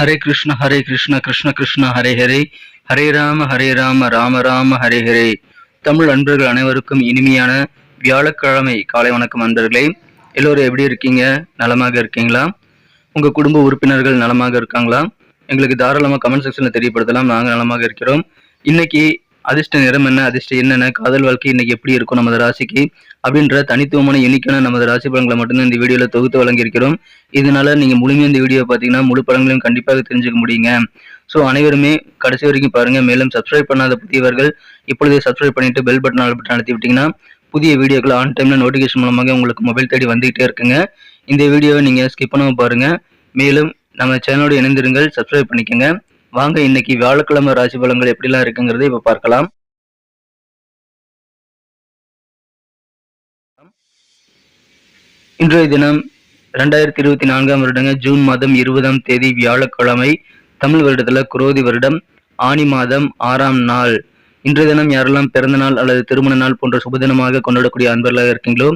ஹரே கிருஷ்ண ஹரே கிருஷ்ண கிருஷ்ண கிருஷ்ண ஹரே ஹரே. ஹரே ராம ஹரே ராம ராம ராம ஹரே ஹரே. தமிழ் அன்பர்கள் அனைவருக்கும் இனிமையான வியாழக்கிழமை காலை வணக்கம் அன்பர்களே. எல்லோரும் எப்படி இருக்கீங்க? நலமாக இருக்கீங்களா? உங்க குடும்ப உறுப்பினர்கள் நலமாக இருக்காங்களா? எங்களுக்கு தாராளமாக கமெண்ட் செக்ஷனில் தெரியப்படுத்தலாம். நாங்கள் நலமாக இருக்கிறோம். இன்னைக்கு அதிர்ஷ்ட நிறம் என்ன அதிர்ஷ்டம் என்னென்ன காதல் வாழ்க்கை இன்னைக்கு எப்படி இருக்கும் நமது ராசிக்கு அப்படின்ற தனித்துவமான எண்ணிக்கையான நமது ராசி பலன்களை மட்டும்தான் இந்த வீடியோவில் தொகுத்து வழங்கியிருக்கிறோம். இதனால நீங்கள் முழுமையாக இந்த வீடியோ பார்த்தீங்கன்னா முழு பலன்களையும் கண்டிப்பாக தெரிஞ்சுக்க முடியுங்க. ஸோ அனைவருமே கடைசி வரைக்கும் பாருங்கள் மேலும் சப்ஸ்கிரைப் பண்ணாத புதியவர்கள் இப்பொழுதே சப்ஸ்கிரைப் பண்ணிட்டு பெல் பட்டன் ஆல் பட்டன் அழுத்தி புதிய வீடியோக்கள் ஆன் டைமில் நோட்டிஃபிகேஷன் மூலமாக உங்களுக்கு மொபைல் தேடி வந்துகிட்டே இருக்குங்க. இந்த வீடியோவை நீங்கள் ஸ்கிப் பண்ணாமல் பாருங்கள் மேலும் நம்ம சேனலோடு இணைந்திருங்கள் சப்ஸ்கிரைப் பண்ணிக்கோங்க. வாங்க இன்னைக்கு வியாழக்கிழமை ராசி பலன்கள் எப்படிலாம் இருக்குங்கிறத இப்ப பார்க்கலாம். இன்றைய தினம் ரெண்டாயிரத்தி இருபத்தி நான்காம் வருடங்க ஜூன் மாதம் இருபதாம் தேதி வியாழக்கிழமை தமிழ் வருடத்துல குரோதி வருடம் ஆனி மாதம் ஆறாம் நாள். இன்றைய தினம் யாரெல்லாம் பிறந்த நாள் அல்லது திருமண நாள் போன்ற சுபதினமாக கொண்டாடக்கூடிய அன்பர்களாக இருக்கீங்களோ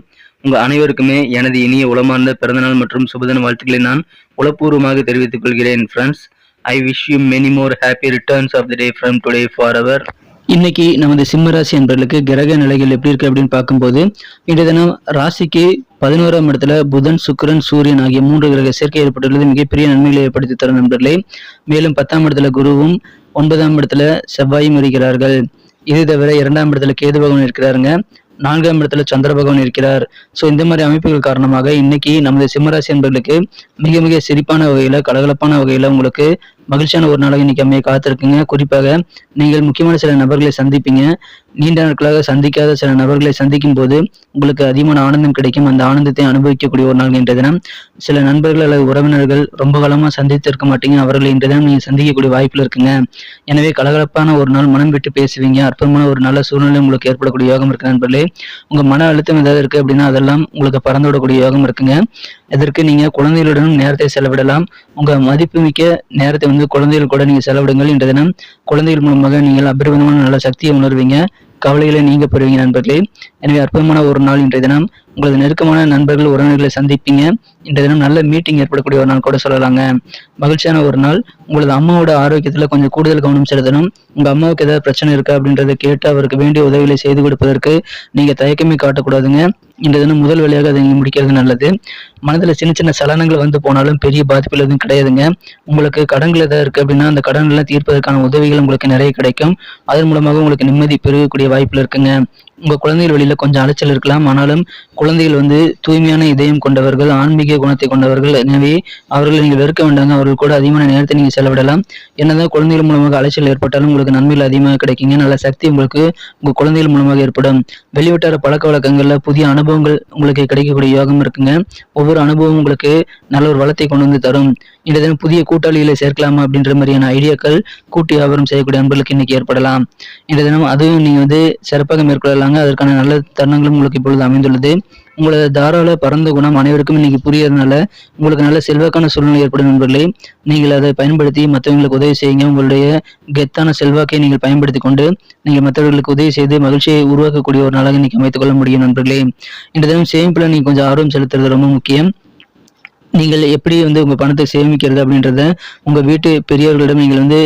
உங்க அனைவருக்குமே எனது இனிய உளமார்ந்த பிறந்தநாள் மற்றும் சுபதின வாழ்த்துக்களை நான் உளப்பூர்வமாக தெரிவித்துக் கொள்கிறேன் friends I wish you many more happy returns of the day from today for அவர் இன்னைக்கு நமது சிம்ம ராசி கிரக நிலைகள் எப்படி இருக்கு அப்படின்னு பார்க்கும்போது இன்றைய தினம் ராசிக்கு பதினோராம் இடத்துல புதன் சுக்கரன் சூரியன் ஆகிய மூன்று கிரக சேர்க்கை ஏற்பட்டுள்ளது. மிகப்பெரிய நன்மைகளை ஏற்படுத்தி தரும் நண்பர்களே. மேலும் பத்தாம் இடத்துல குருவும் ஒன்பதாம் இடத்துல செவ்வாயும் இருக்கிறார்கள். இது தவிர இரண்டாம் இடத்துல கேது பகவான் இருக்கிறாருங்க. நான்காம் இடத்துல சந்திர பகவான் இருக்கிறார். ஸோ இந்த மாதிரி அமைப்புகள் காரணமாக இன்னைக்கு நமது சிம்மராசி என்பர்களுக்கு மிக மிக சிரிப்பான வகையில கலகலப்பான வகையில உங்களுக்கு மகிழ்ச்சியான ஒரு நாளாக இன்னைக்கு அமைய காத்திருக்குங்க. குறிப்பாக நீங்கள் முக்கியமான சில நபர்களை சந்திப்பீங்க. நீண்ட நாட்களாக சந்திக்காத சில நபர்களை சந்திக்கும் போது உங்களுக்கு அதிகமான ஆனந்தம் கிடைக்கும். அந்த ஆனந்தத்தை அனுபவிக்கக்கூடிய ஒரு நாள் இன்றைய தினம். சில நண்பர்கள் அல்லது உறவினர்கள் ரொம்ப காலமாக சந்தித்து இருக்க மாட்டீங்க. அவர்களை இன்றைய தினம் நீங்கள் சந்திக்கக்கூடிய வாய்ப்பில் இருக்குங்க. எனவே கலகலப்பான ஒரு நாள் மனம் விட்டு பேசுவீங்க. அற்புதமான ஒரு நல்ல சூழ்நிலை உங்களுக்கு ஏற்படக்கூடிய யோகம் இருக்கு நண்பர்களே. உங்க மன அழுத்தம் ஏதாவது இருக்கு அப்படின்னா அதெல்லாம் உங்களுக்கு பறந்து விடக்கூடிய யோகம் இருக்குங்க. இதற்கு நீங்க குழந்தைகளுடன் நேரத்தை செலவிடலாம். உங்க மதிப்புமிக்க நேரத்தை வந்து குழந்தைகள் கூட நீங்க செலவிடுங்கள். இன்றைய தினம் குழந்தைகள் மூலமாக நீங்கள் அபரிதமான நல்ல சக்தியை உணர்வீங்க. கவலைகளை நீங்க பெறுவீங்க நண்பர்களே. எனவே அற்புதமான ஒரு நாள் இன்றைய தினம். உங்களது நெருக்கமான நண்பர்கள் உறவினர்களை சந்திப்பீங்க. இன்றைய தினம் நல்ல மீட்டிங் ஏற்படக்கூடிய ஒரு நாள் கூட சொல்லலாங்க. மகிழ்ச்சியான ஒரு நாள். உங்களது அம்மாவோட ஆரோக்கியத்துல கொஞ்சம் கூடுதல் கவனம் செலுத்தணும். உங்க அம்மாவுக்கு ஏதாவது பிரச்சனை இருக்கா அப்படின்றத கேட்டு அவருக்கு வேண்டிய உதவிகளை செய்து கொடுப்பதற்கு நீங்க தயக்கமே காட்டக்கூடாதுங்க. இன்றைய தினம் முதல் வேலையாக அதை முடிக்கிறது நல்லது. மனதில் சின்ன சின்ன சலனங்கள் வந்து போனாலும் பெரிய பாதிப்புகள் எதுவும் கிடையாதுங்க. உங்களுக்கு கடன்கள் ஏதாவது இருக்குது அப்படின்னா அந்த கடன்களை தீர்ப்பதற்கான உதவிகள் உங்களுக்கு நிறைய கிடைக்கும். அதன் மூலமாக உங்களுக்கு நிம்மதி பெருகக்கூடிய வாய்ப்பில் இருக்குங்க. உங்கள் குழந்தைகள் வழியில் கொஞ்சம் அலைச்சல் இருக்கலாம். ஆனாலும் குழந்தைகள் வந்து தூய்மையான இதயம் கொண்டவர்கள் ஆன்மீக குணத்தை கொண்டவர்கள். எனவே அவர்களை நீங்கள் வெறுக்க வேண்டாங்க. அவர்கள் கூட அதிகமான நேரத்தை நீங்கள் செலவிடலாம். என்னதான் குழந்தைகள் மூலமாக அலைச்சல் ஏற்பட்டாலும் உங்களுக்கு நன்மைகள் அதிகமாக கிடைக்குங்க. நல்ல சக்தி உங்களுக்கு உங்கள் குழந்தைகள் மூலமாக ஏற்படும். வெளிவட்டார பழக்க வழக்கங்களில் புதிய அனுபவங்கள் உங்களுக்கு கிடைக்கக்கூடிய யோகம் இருக்குங்க. ஒவ்வொரு அனுபவம் உங்களுக்கு நல்ல ஒரு வளத்தை கொண்டு வந்து தரும். இந்த தினம் புதிய கூட்டாளிகளை சேர்க்கலாமா அப்படின்ற மாதிரியான ஐடியாக்கள் கூட்டி வியாபாரம் செய்யக்கூடிய அன்பர்களுக்கு இன்னைக்கு ஏற்படலாம். இந்த தினம் அதுவும் நீங்கள் வந்து சிறப்பாக மேற்கொள்ளலாம். மேற்கொள்ளலாங்க அதற்கான நல்ல தருணங்களும் உங்களுக்கு இப்பொழுது அமைந்துள்ளது. உங்களது தாராள பரந்த குணம் அனைவருக்கும் இன்னைக்கு புரியறதுனால உங்களுக்கு நல்ல செல்வாக்கான சூழ்நிலை ஏற்படும் நண்பர்களே. நீங்கள் அதை பயன்படுத்தி மற்றவங்களுக்கு உதவி செய்யுங்க. உங்களுடைய கெத்தான செல்வாக்கை நீங்கள் பயன்படுத்தி கொண்டு நீங்கள் மற்றவர்களுக்கு உதவி செய்து மகிழ்ச்சியை உருவாக்கக்கூடிய ஒரு நாளாக இன்னைக்கு அமைத்துக் கொள்ள முடியும் நண்பர்களே. இந்த தினம் சேமிப்புல நீங்கள் கொஞ்சம் ஆர்வம் செலுத்துறது ரொம்ப முக்கியம். நீங்கள் எப்படி வந்து உங்கள் பணத்தை சேமிக்கிறது அப்படின்றத உங்கள் வீட்டு பெரியவர்களிடம் நீங்கள் வந்து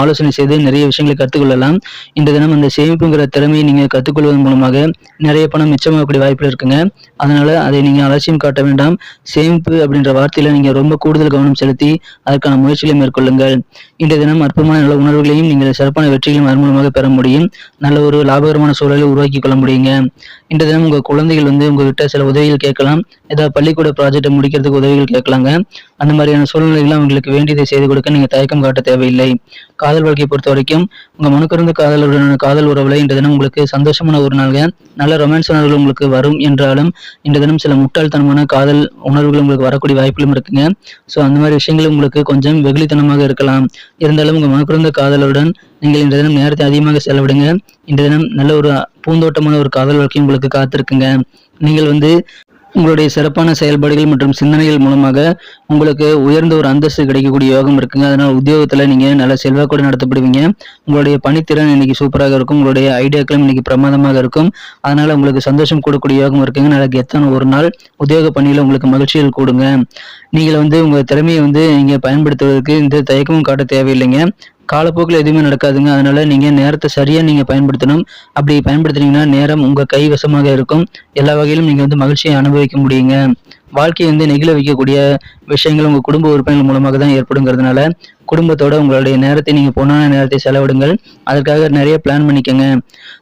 ஆலோசனை செய்து நிறைய விஷயங்களை கற்றுக்கொள்ளலாம். இந்த தினம் அந்த சேமிப்புங்கிற திறமையை நீங்கள் கற்றுக்கொள்வதன் மூலமாக நிறைய பணம் மிச்சமாகக்கூடிய வாய்ப்புகள் இருக்குங்க. அதனால் அதை நீங்கள் அலட்சியம் காட்ட வேண்டாம். சேமிப்பு அப்படின்ற வார்த்தையில் நீங்கள் ரொம்ப கூடுதல் கவனம் செலுத்தி அதற்கான முயற்சிகளை மேற்கொள்ளுங்கள். இந்த தினம் அற்புதமான நல்ல உணர்வுகளையும் நீங்கள் சிறப்பான வெற்றிகளையும் அதன் மூலமாக பெற முடியும். நல்ல ஒரு லாபகரமான சூழலை உருவாக்கி கொள்ள முடியுங்க. இந்த தினம் உங்கள் குழந்தைகள் வந்து உங்ககிட்ட சில உதவிகள் கேட்கலாம். ஏதாவது பள்ளிக்கூட ப்ராஜெக்டை முடிக்கிறதுக்கு உதவிகள் கேட்கலாங்க. அந்த மாதிரியான சூழ்நிலைகள் அவங்களுக்கு வேண்டியதை செய்து கொடுக்க நீங்க தயக்கம் காட்ட தேவையில்லை. காதல் வாழ்க்கையை பொறுத்த வரைக்கும் உங்க மனுக்கருந்து காதலுடனான காதல் உறவுல இன்று தினம் உங்களுக்கு சந்தோஷமான ஒரு நாள்ங்க. நல்ல ரொமான்ஸ் உணர்வுகள் உங்களுக்கு வரும் என்றாலும் இன்று தினம் சில முட்டாள்தனமான காதல் உணர்வுகள் உங்களுக்கு வரக்கூடிய வாய்ப்புகளும் இருக்குங்க. ஸோ அந்த மாதிரி விஷயங்கள் உங்களுக்கு கொஞ்சம் வெகுளித்தனமாக இருக்கலாம். இருந்தாலும் உங்க மனக்குறந்த காதலுடன் நீங்கள் இன்று தினம் நேரத்தை அதிகமாக செலவிடுங்க. இன்று தினம் நல்ல ஒரு பூந்தோட்டமான ஒரு காதல் வாழ்க்கை உங்களுக்கு காத்திருக்குங்க. நீங்கள் வந்து உங்களுடைய சிறப்பான செயல்பாடுகள் மற்றும் சிந்தனைகள் மூலமாக உங்களுக்கு உயர்ந்த ஒரு அந்தஸ்து கிடைக்கக்கூடிய யோகம் இருக்குங்க. அதனால் உத்தியோகத்தில் நீங்கள் நல்ல செல்வாக்கோடு நடத்தப்படுவீங்க. உங்களுடைய பணித்திறன் இன்னைக்கு சூப்பராக இருக்கும். உங்களுடைய ஐடியாக்களும் இன்னைக்கு பிரமாதமாக இருக்கும். அதனால் உங்களுக்கு சந்தோஷம் கூடக்கூடிய யோகம் இருக்குங்க. நல்ல கெத்தான ஒரு நாள் உத்தியோக பணியில் உங்களுக்கு மகிழ்ச்சிகள் கூடுங்க. நீங்கள் வந்து உங்கள் திறமையை வந்து நீங்கள் பயன்படுத்துவதற்கு இந்த தயக்கமும் காட்ட தேவையில்லைங்க. காலப்போக்கில் எதுவுமே நடக்காதுங்க. அதனால நீங்க நேரத்தை சரியா நீங்க பயன்படுத்தணும். அப்படி பயன்படுத்துனீங்கன்னா நேரம் உங்க கை வசமாக இருக்கும். எல்லா வகையிலும் நீங்க வந்து மகிழ்ச்சியை அனுபவிக்க முடியுங்க. வாழ்க்கையை வந்து நெகிழ வைக்கக்கூடிய விஷயங்கள் உங்கள் குடும்ப உறுப்பினர்கள் மூலமாக தான் ஏற்படுங்கிறதுனால குடும்பத்தோட உங்களுடைய நேரத்தை நீங்கள் பொண்ணான நேரத்தை செலவிடுங்கள். அதற்காக நிறைய பிளான் பண்ணிக்கோங்க.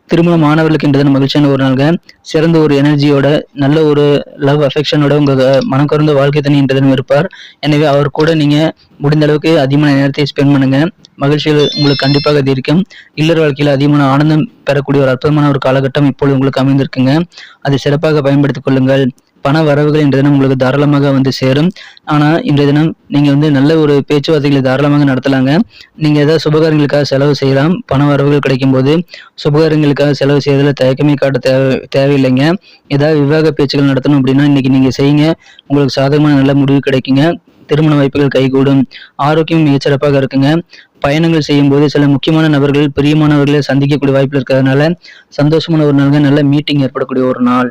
திருமணம் மாணவர்களுக்குன்றது மகிழ்ச்சியான ஒரு நாளுங்க. சிறந்த ஒரு எனர்ஜியோட நல்ல ஒரு லவ் அஃபெக்ஷனோட உங்கள் மனம் வாழ்க்கை தனி இருப்பார். எனவே அவர் கூட நீங்கள் முடிந்த அளவுக்கு அதிகமான நேரத்தை ஸ்பெண்ட் பண்ணுங்க. மகிழ்ச்சிகள் உங்களுக்கு கண்டிப்பாக அது இருக்கும். இல்லற வாழ்க்கையில் அதிகமான ஆனந்தம் பெறக்கூடிய ஒரு அற்புதமான ஒரு காலகட்டம் இப்பொழுது உங்களுக்கு அமைந்திருக்குங்க. அதை சிறப்பாக பயன்படுத்திக் கொள்ளுங்கள். பண வரவுகள் இன்றைய தினம் உங்களுக்கு தாராளமாக வந்து சேரும். ஆனால் இன்றைய தினம் நீங்கள் வந்து நல்ல ஒரு பேச்சுவார்த்தைகளை தாராளமாக நடத்தலாங்க. நீங்கள் ஏதாவது சுபகாரங்களுக்காக செலவு செய்யலாம். பண வரவுகள் கிடைக்கும் போது சுபகாரங்களுக்காக செலவு செய்யறதுல தயக்கமே காட்ட தேவை தேவையில்லைங்க. ஏதாவது விவாக பேச்சுகள் நடத்தணும் அப்படின்னா இன்னைக்கு நீங்கள் செய்யுங்க. உங்களுக்கு சாதகமான நல்ல முடிவு கிடைக்குங்க. திருமண வாய்ப்புகள் கைகூடும். ஆரோக்கியம் மிகச்சிறப்பாக இருக்குங்க. பயணங்கள் செய்யும் போது சில முக்கியமான நபர்கள் பிரியமானவர்களை சந்திக்கக்கூடிய வாய்ப்பு இருக்கிறதுனால சந்தோஷமான ஒரு நாளுங்க. நல்ல மீட்டிங் ஏற்படக்கூடிய ஒரு நாள்.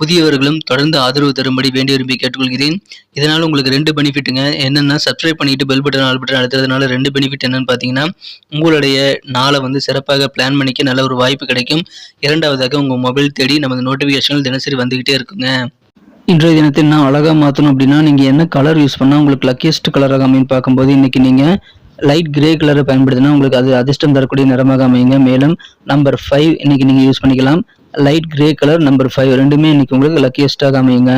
புதியவர்களும் தொடர்ந்து ஆதரவு தரும்படி வேண்டி விரும்பி கேட்டுக்கொள்கிறேன். இதனால் உங்களுக்கு ரெண்டு பெனிஃபிட்டுங்க. என்னென்னா சப்ஸ்கிரைப் பண்ணிட்டு பெல் பட்டன் ஆல் பட்டன் அழுத்துறதுனால ரெண்டு பெனிஃபிட் என்னன்னு பார்த்தீங்கன்னா உங்களுடைய நாளை வந்து சிறப்பாக பிளான் பண்ணிக்க நல்ல ஒரு வாய்ப்பு கிடைக்கும். இரண்டாவதாக உங்கள் மொபைல் தேடி நமது நோட்டிஃபிகேஷன்கள் தினசரி வந்துக்கிட்டே இருக்குங்க. இன்றைய தினத்தில் நான் அழகாக மாற்றணும் அப்படின்னா நீங்கள் என்ன கலர் யூஸ் பண்ணால் உங்களுக்கு லக்கியஸ்ட் கலராக அமைன்னு பார்க்கும்போது இன்றைக்கி நீங்கள் லைட் கிரே கலரை பயன்படுத்தினா உங்களுக்கு அது அதிர்ஷ்டம் தரக்கூடிய நிறமாக அமையுங்க. மேலும் நம்பர் ஃபைவ் இன்னைக்கு நீங்கள் யூஸ் பண்ணிக்கலாம். Light grey colour number five ரெண்டுமே இன்னைக்கு உங்களுக்கு லக்கியஸ்டாக அமையுங்க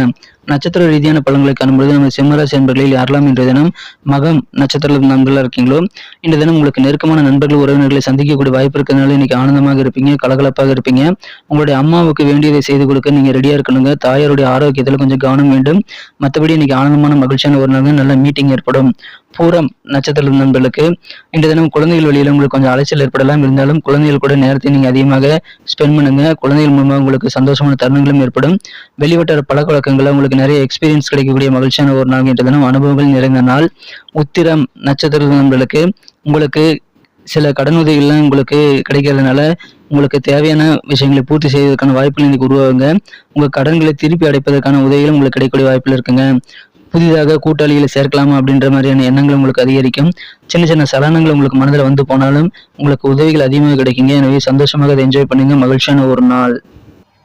நட்சத்திர ரீதியான பலன்களை காணும்பொழுது நம்ம சிம்மராசி நண்பர்களில் யாரெல்லாம் இன்றைய தினம் மகம் நட்சத்திர நண்பர்களாக இருக்கீங்களோ இந்த தினம் உங்களுக்கு நெருக்கமான நண்பர்கள் உறவினர்களை சந்திக்கக்கூடிய வாய்ப்பு இருக்கிறதுனால இன்னைக்கு ஆனந்தமாக இருப்பீங்க கலகலப்பாக இருப்பீங்க. உங்களுடைய அம்மாவுக்கு வேண்டியதை செய்து கொடுக்க நீங்க ரெடியா இருக்கணுங்க. தாயாருடைய ஆரோக்கியத்தில் கொஞ்சம் கவனம் வேண்டும். மற்றபடி இன்னைக்கு ஆனந்தமான மகிழ்ச்சியான ஒரு நாள் நல்ல மீட்டிங் ஏற்படும். பூரம் நட்சத்திர நண்பர்களுக்கு இந்த தினம் குழந்தைகள் வழியில் உங்களுக்கு கொஞ்சம் அலைச்சல் ஏற்படலாம். இருந்தாலும் குழந்தைகள் கூட நேரத்தை நீங்க அதிகமாக ஸ்பெண்ட் பண்ணுங்க. குழந்தைகள் மூலமாக உங்களுக்கு சந்தோஷமான தருணங்களும் ஏற்படும். வெளிவட்டார பழக்க வழக்கங்களை உங்களுக்கு நிறைய எக்ஸ்பீரியன்ஸ் கிடைக்கக்கூடிய மகிழ்ச்சியான ஒரு நாள் என்ற தினம் அனுபவங்கள் நிறைந்த நாள். உத்திரம் நட்சத்திர நண்பர்களுக்கு உங்களுக்கு சில கடனுதவிகள்லாம் உங்களுக்கு கிடைக்கிறதுனால உங்களுக்கு தேவையான விஷயங்களை பூர்த்தி செய்வதற்கான வாய்ப்புகள் இன்னைக்கு உருவாகுங்க. உங்கள் கடன்களை திருப்பி அடைப்பதற்கான உதவிகளும் உங்களுக்கு கிடைக்கக்கூடிய வாய்ப்புகள் இருக்குங்க. புதிதாக கூட்டாளிகளை சேர்க்கலாமா அப்படின்ற மாதிரியான எண்ணங்கள் உங்களுக்கு அதிகரிக்கும். சின்ன சின்ன சலனங்கள் உங்களுக்கு மனதில் வந்து போனாலும் உங்களுக்கு உதவிகள் அதிகமாக கிடைக்குங்க. எனவே சந்தோஷமாக அதை என்ஜாய் பண்ணுங்க. மகிழ்ச்சியான ஒரு நாள்.